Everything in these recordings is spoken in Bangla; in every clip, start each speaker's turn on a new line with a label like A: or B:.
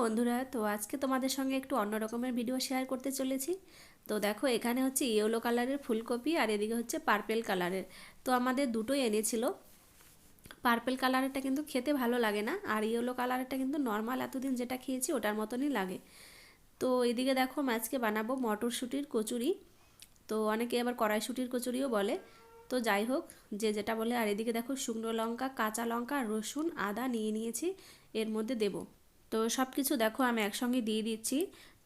A: বন্ধুরা, তো আজকে তোমাদের সঙ্গে একটু অন্য রকমের ভিডিও শেয়ার করতে চলেছি। তো দেখো, এখানে হচ্ছে ইয়েলো কালারের ফুলকপি আর এদিকে হচ্ছে পার্পেল কালারের তো আমাদের দুটোই এনেছিল। পার্পেল কালারেরটা কিন্তু খেতে ভালো লাগে না, আর ইয়েলো কালারেরটা কিন্তু নর্মাল এতদিন যেটা খেয়েছি ওটার মতনই লাগে। তো এদিকে দেখো আজকে বানাবো মটরশুঁটির কচুরি। তো অনেকে আবার কড়াইশুঁটির কচুরিও বলে। তো যাই হোক, যে যেটা বলে, আর এদিকে দেখো শুকনো লঙ্কা, কাঁচা লঙ্কা, রসুন, আদা নিয়ে নিয়েছি, এর মধ্যে দেবো। তো সব কিছু দেখো আমি একসঙ্গে দিয়ে দিচ্ছি।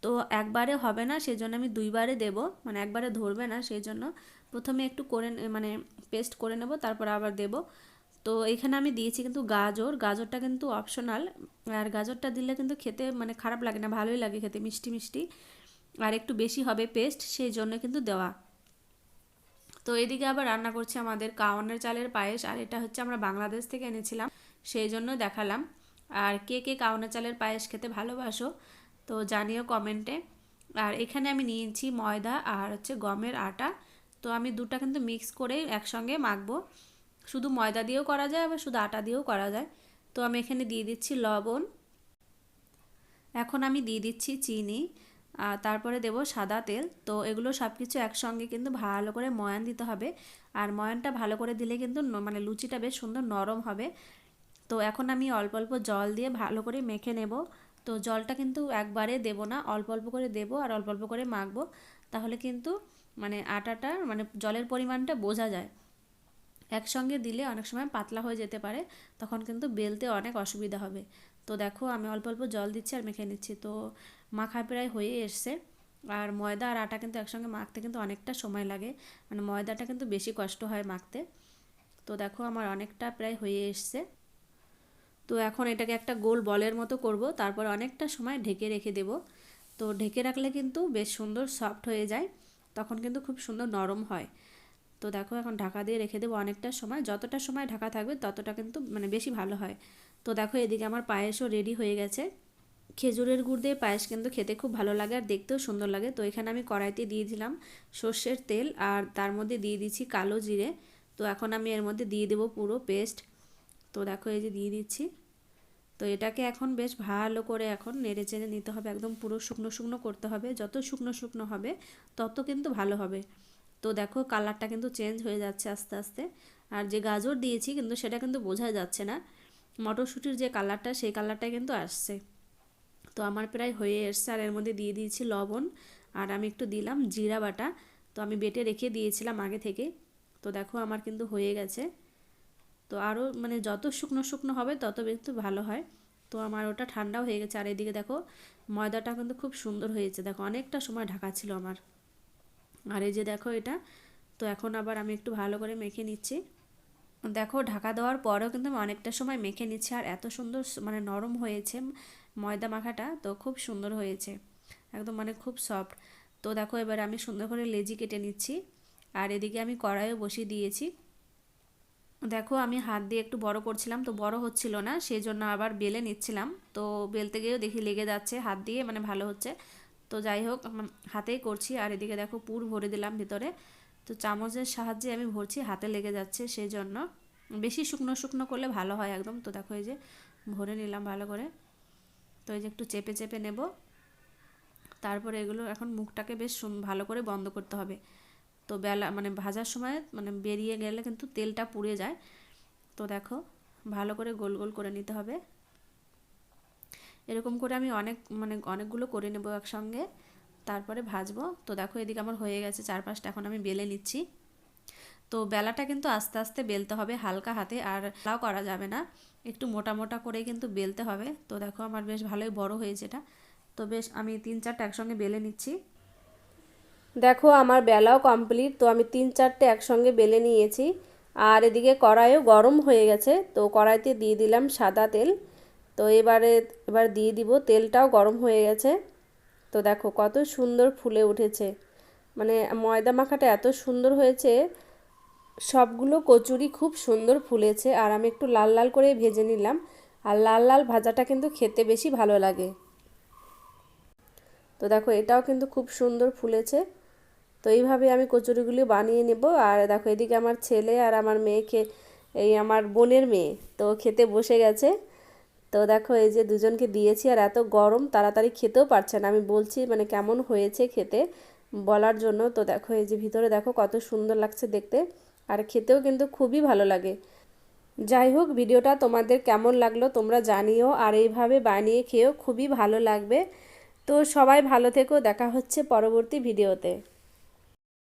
A: তো একবারে হবে না সেই জন্য আমি দুইবারে দেব। মানে একবারে ধরবে না সেই জন্য প্রথমে একটু করে মানে পেস্ট করে নেব, তারপর আবার দেব। তো এখানে আমি দিয়েছি কিন্তু গাজর। গাজরটা কিন্তু অপশনাল আর গাজরটা দিলে কিন্তু খেতে মানে খারাপ লাগে না, ভালোই লাগে খেতে, মিষ্টি মিষ্টি। আর একটু বেশি হবে পেস্ট সেই জন্য কিন্তু দেওয়া। তো এদিকে আবার রান্না করছি আমাদের কাওয়ানের চালের পায়েস, আর এটা হচ্ছে আমরা বাংলাদেশ থেকে এনেছিলাম সেই জন্য দেখালাম। আর কে কে কাউনা চালের পায়েস খেতে ভালোবাসো, তো জানিও কমেন্টে। আর এখানে আমি নিয়েছি ময়দা আর হচ্ছে গমের আটা, তো আমি দুটা কিন্তু মিক্স করে একসঙ্গে মাখবো। শুধু ময়দা দিয়েও করা যায়, আবার শুধু আটা দিয়েও করা যায়। তো আমি এখানে দিয়ে দিচ্ছি লবণ। এখন আমি দিয়ে দিচ্ছি চিনি তারপরে দেব সাদা তেল। তো এগুলো সব কিছু একসঙ্গে কিন্তু ভালো করে ময়ান দিতে হবে। আর ময়ানটা ভালো করে দিলে কিন্তু মানে লুচিটা বেশ সুন্দর নরম হবে। তো এখন আমি অল্প অল্প জল দিয়ে ভালো করে মেখে নেব। তো জলটা কিন্তু একবারে দেব না, অল্প অল্প করে দেব আর অল্প অল্প করে মাখবো। তাহলে কিন্তু মানে আটাটা মানে জলের পরিমাণটা বোঝা যায়। একসঙ্গে দিলে অনেক সময় পাতলা হয়ে যেতে পারে, তখন কিন্তু বেলতে অনেক অসুবিধা হবে। তো দেখো আমি অল্প অল্প জল দিচ্ছি আর মেখে নিচ্ছি। তো মাখা প্রায় হয়ে এসছে। আর ময়দা আর আটা কিন্তু একসঙ্গে মাখতে কিন্তু অনেকটা সময় লাগে। মানে ময়দাটা কিন্তু বেশি কষ্ট হয় মাখতে। তো দেখো আমার অনেকটা প্রায় হয়ে এসছে। তো এখন এটাকে একটা গোল বলের মতো করব, তারপর অনেকটা সময় ঢেকে রেখে দেব। তো ঢেকে রাখলে কিন্তু বেশ সুন্দর সফট হয়ে যায়, তখন কিন্তু খুব সুন্দর নরম হয়। তো দেখো এখন ঢাকা দিয়ে রেখে দেবো অনেকটা সময়, যতটা সময় ঢাকা থাকবে ততটা কিন্তু মানে বেশি ভালো হয়। তো দেখো এদিকে আমার পায়েসও রেডি হয়ে গেছে। খেজুরের গুড় দিয়ে পায়েস কিন্তু খেতে খুব ভালো লাগে আর দেখতেও সুন্দর লাগে। তো এখানে আমি কড়াইতে দিয়ে দিলাম সর্ষের তেল আর তার মধ্যে দিয়ে দিচ্ছি কালো জিরে। তো এখন আমি এর মধ্যে দিয়ে দেবো পুরো পেস্ট তো দেখো এই যে দিয়ে দিচ্ছি। তো এটাকে এখন বেশ ভালো করে এখন নেড়ে চেড়ে নিতে হবে, একদম পুরো শুকনো শুকনো করতে হবে। যত শুকনো শুকনো হবে, তত কিন্তু ভালো হবে। তো দেখো কালারটা কিন্তু চেঞ্জ হয়ে যাচ্ছে আস্তে আস্তে। আর যে গাজর দিয়েছি কিন্তু সেটা কিন্তু বোঝা যাচ্ছে না। মটরশুঁটির যে কালারটা, সেই কালারটা কিন্তু আসছে। তো আমার প্রায় হয়ে এসছে, আর এর মধ্যে দিয়ে দিয়েছি লবণ। আর আমি একটু দিলাম জিরা বাটা। তো আমি বেটে রেখে দিয়েছিলাম আগে থেকে। তো দেখো আমার কিন্তু হয়ে গেছে। তো আরও মানে যত শুকনো শুকনো হবে, তত কিন্তু ভালো হয়। তো আমার ওটা ঠান্ডাও হয়ে গেছে। আর এদিকে দেখো, ময়দাটা কিন্তু খুব সুন্দর হয়েছে। দেখো, অনেকটা সময় ঢাকা ছিল আমার। আর এই যে দেখো এটা, তো এখন আবার আমি একটু ভালো করে মেখে নিচ্ছি। দেখো, ঢাকা দেওয়ার পরেও কিন্তু আমি অনেকটা সময় মেখে নিচ্ছি। আর এত সুন্দর মানে নরম হয়েছে ময়দা মাখাটা, তো খুব সুন্দর হয়েছে। একদম মানে খুব সফট। তো দেখো, এবার আমি সুন্দর করে লেজি কেটে নিচ্ছি। আর এদিকে আমি কড়াইও বসিয়ে দিয়েছি। দেখো, আমি হাত দিয়ে একটু বড় করছিলাম, তো বড় হচ্ছিল না সেই জন্য আবার বেলে নিচ্ছিলাম। তো বেলতে গিয়েও দেখি লেগে যাচ্ছে, হাত দিয়ে মানে ভালো হচ্ছে। তো যাই হোক হাতেই করছি, আর এদিকে দেখো পুর ভরে দিলাম ভিতরে। তো চামচের সাহায্যে আমি ভরছি, হাতে লেগে যাচ্ছে সেই জন্য বেশি শুকনো শুকনো করলে ভালো হয় একদম। তো দেখো, এই যে ভরে নিলাম ভালো করে। তো এই যে একটু চেপে চেপে নেব। তারপরে এগুলো এখন মুখটাকে বেশ ভালো করে বন্ধ করতে হবে। তো বেলা মানে ভাজার সময় মানে বেরিয়ে গেলে কিন্তু তেলটা পুড়ে যায়। তো দেখো, ভালো করে গোল গোল করে নিতে হবে। এরকম করে আমি অনেক মানে অনেকগুলো করে নেব একসঙ্গে। তারপরে ভাজবো। তো দেখো, এদিকে আমার হয়ে গেছে চার পাঁচটা এখন আমি বেলে নিচ্ছি। তো বেলাটা কিন্তু আস্তে আস্তে বেলতে হবে হালকা হাতে, আর লাও করা যাবে না। একটু মোটা মোটা করে কিন্তু বেলতে হবে। তো দেখো, আমার বেশ ভালোই বড় হয়েছে এটা। তো বেশ, আমি তিন চারটা একসঙ্গে বেলে নিচ্ছি। দেখো, আমার বেলাও কমপ্লিট তো আমি তিন চারটে একসঙ্গে বেলে নিয়েছি। আর এদিকে কড়াইও গরম হয়ে গেছে, তো কড়াইতে দিয়ে দিলাম সাদা তেল। তো এবারে, এবার দিয়ে দিব, তেলটাও গরম হয়ে গেছে। তো দেখো, কত সুন্দর ফুলে উঠেছে। মানে ময়দা মাখাটা এত সুন্দর হয়েছে, সবগুলো কচুরি খুব সুন্দর ফুলেছে। আর আমি একটু লাল লাল করে ভেজে নিলাম। আর লাল লাল ভাজাটা কিন্তু খেতে বেশি ভালো লাগে। তো দেখো, এটাও কিন্তু খুব সুন্দর ফুলেছে। তো এইভাবে আমি কচুরিগুলি বানিয়ে নেব। আর দেখো, এদিকে আমার ছেলে আর আমার মেয়েকে, এই আমার বোনের মেয়ে, তো খেতে বসে গেছে। তো দেখো, এই যে দুজনকে দিয়েছি আর এত গরম, তাড়াতাড়ি খেতেও পারছে না। আমি বলছি মানে কেমন হয়েছে খেতে বলার জন্য। তো দেখো, এই যে ভিতরে দেখো, কত সুন্দর লাগছে দেখতে। আর খেতেও কিন্তু খুবই ভালো লাগে। যাই হোক, ভিডিওটা তোমাদের কেমন লাগল তোমরা জানিও। আর এইভাবে বানিয়ে খেয়েও খুবই ভালো লাগবে। তো সবাই ভালো থেকো, দেখা হচ্ছে পরবর্তী ভিডিওতে।